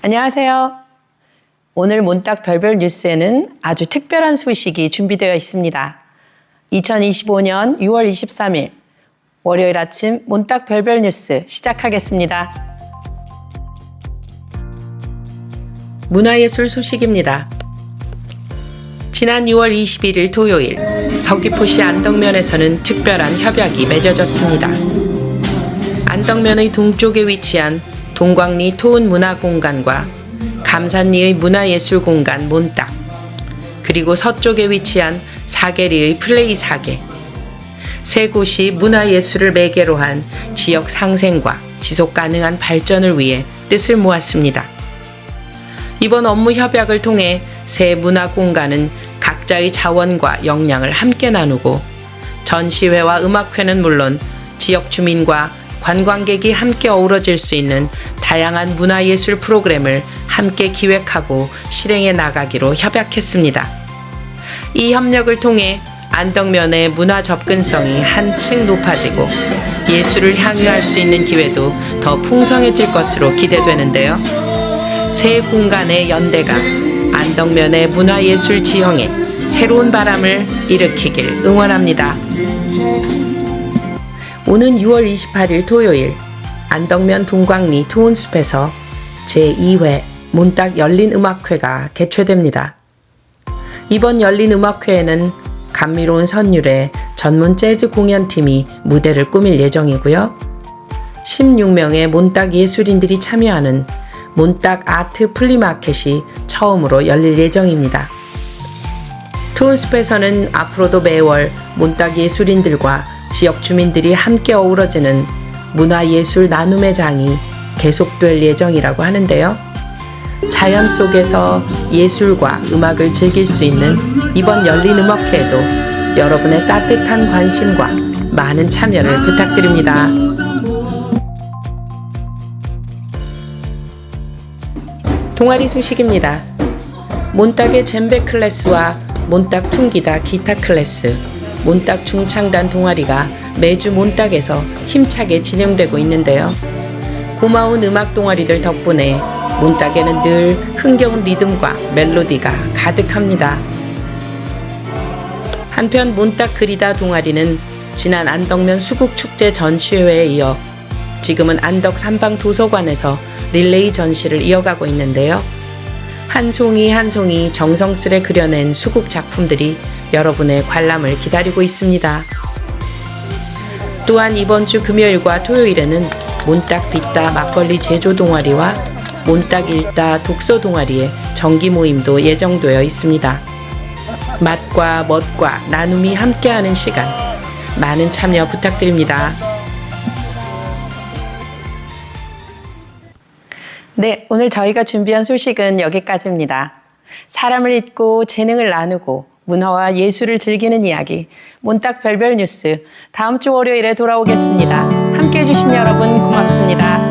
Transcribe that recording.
안녕하세요. 오늘 몬딱 별별 뉴스에는 아주 특별한 소식이 준비되어 있습니다. 2025년 6월 23일 월요일 아침 몬딱 별별 뉴스 시작하겠습니다. 문화예술 소식입니다. 지난 6월 21일 토요일 서귀포시 안덕면에서는 특별한 협약이 맺어졌습니다. 안덕면의 동쪽에 위치한 동광리 토운 문화공간과 감산리의 문화예술공간 몬딱 그리고 서쪽에 위치한 사계리의 플레이 사계 세 곳이 문화예술을 매개로 한 지역 상생과 지속 가능한 발전을 위해 뜻을 모았습니다. 이번 업무 협약을 통해 새 문화 공간은 각자의 자원과 역량을 함께 나누고 전시회와 음악회는 물론 지역 주민과 관광객이 함께 어우러질 수 있는 다양한 문화예술 프로그램을 함께 기획하고 실행해 나가기로 협약했습니다. 이 협력을 통해 안덕면의 문화 접근성이 한층 높아지고 예술을 향유할 수 있는 기회도 더 풍성해질 것으로 기대되는데요. 새 공간의 연대가 안덕면의 문화예술 지형에 새로운 바람을 일으키길 응원합니다. 오는 6월 28일 토요일 안덕면 동광리 토운숲에서 제2회 몬딱 열린 음악회가 개최됩니다. 이번 열린 음악회에는 감미로운 선율의 전문 재즈 공연팀이 무대를 꾸밀 예정이고요. 16명의 몬딱 예술인들이 참여하는 몬딱 아트 플리마켓이 처음으로 열릴 예정입니다. 투운숲에서는 앞으로도 매월 몬딱 예술인들과 지역 주민들이 함께 어우러지는 문화예술 나눔의 장이 계속될 예정이라고 하는데요. 자연 속에서 예술과 음악을 즐길 수 있는 이번 열린 음악회에도 여러분의 따뜻한 관심과 많은 참여를 부탁드립니다. 동아리 소식입니다. 몬딱의 젬베 클래스와 몬딱 퉁기다 기타 클래스, 몬딱 중창단 동아리가 매주 몬딱에서 힘차게 진행되고 있는데요. 고마운 음악 동아리들 덕분에 몬딱에는 늘 흥겨운 리듬과 멜로디가 가득합니다. 한편 몬딱 그리다 동아리는 지난 안덕면 수국축제 전시회에 이어 지금은 안덕 삼방 도서관에서 릴레이 전시를 이어가고 있는데요. 한 송이 한 송이 정성스레 그려낸 수국 작품들이 여러분의 관람을 기다리고 있습니다. 또한 이번 주 금요일과 토요일에는 몬딱 빗다 막걸리 제조 동아리와 몬딱 읽다 독서 동아리의 정기 모임도 예정되어 있습니다. 맛과 멋과 나눔이 함께하는 시간 많은 참여 부탁드립니다. 네, 오늘 저희가 준비한 소식은 여기까지입니다. 사람을 잊고 재능을 나누고 문화와 예술을 즐기는 이야기 몬딱 별별 뉴스 다음 주 월요일에 돌아오겠습니다. 함께 해주신 여러분 고맙습니다.